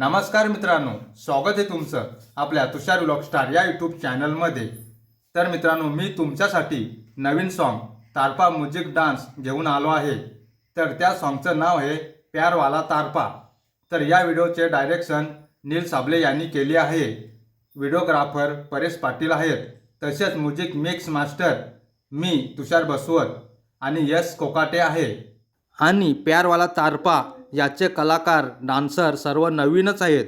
नमस्कार मित्रांनो स्वागत आहे तुमचं आपल्या तुषार व्लॉग स्टार या यूट्यूब चॅनलमध्ये तर मित्रांनो मी तुमच्यासाठी नवीन सॉन्ग तारपा म्युझिक डान्स घेऊन आलो आहे. तर त्या सॉन्गचं नाव आहे प्यारवाला तारपा. तर या व्हिडिओचे डायरेक्शन नील साबले यांनी केले आहे. व्हिडिओग्राफर परेश पाटील आहेत. तसेच म्युझिक मिक्स मास्टर मी तुषार बसवत आणि यश कोकाटे आहे. आणि प्यारवाला तारपा याचे कलाकार डान्सर सर्व नवीनच आहेत.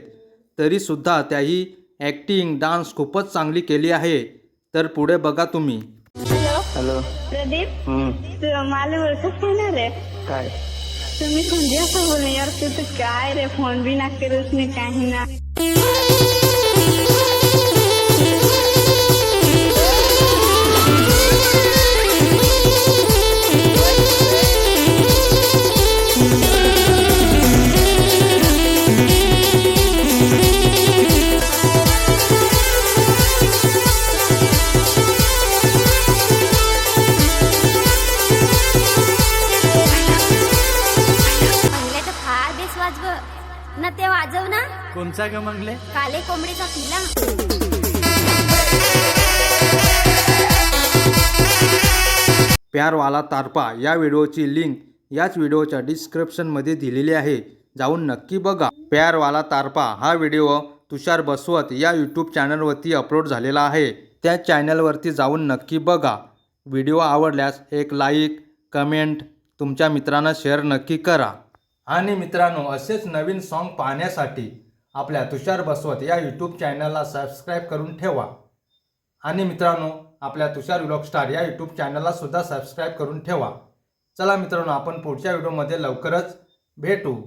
तरीसुद्धा त्याही ॲक्टिंग डान्स खूपच चांगली केली आहे. तर पुढे बघा तुम्ही. हॅलो. हॅलो. प्रदीप? हम्म, तू मला ओळखत ना रे? काय? तुम्ही कोणती असं बोलले यार तू तर काय रे? फोन बी ना करत नाही काही ना बेस वाजव ना ते वाजव ना. कोणचा ग मंगले काले कोंबडीचा किल्ला प्यारवाला तारपा या व्हिडिओची लिंक याच व्हिडिओच्या डिस्क्रिप्शनमध्ये दिलेली आहे. जाऊन नक्की बघा. प्यारवाला तारपा हा व्हिडिओ तुषार बसवत या यूट्यूब चॅनलवरती अपलोड झालेला आहे. त्या चॅनलवरती जाऊन नक्की बघा. व्हिडिओ आवडल्यास एक लाईक कमेंट तुमच्या मित्रांना शेअर नक्की करा. आणि मित्रांनो असेच नवीन सॉन्ग पाहण्यासाठी आपल्या तुषार बसवत या यूट्यूब चॅनलला सबस्क्राईब करून ठेवा. आणि मित्रांनो आपल्या तुषार व्लॉग स्टार या यूट्यूब चॅनलला सुद्धा सबस्क्राईब करून ठेवा. चला मित्रांनो आपण पुढच्या व्हिडिओमध्ये लवकरच भेटू.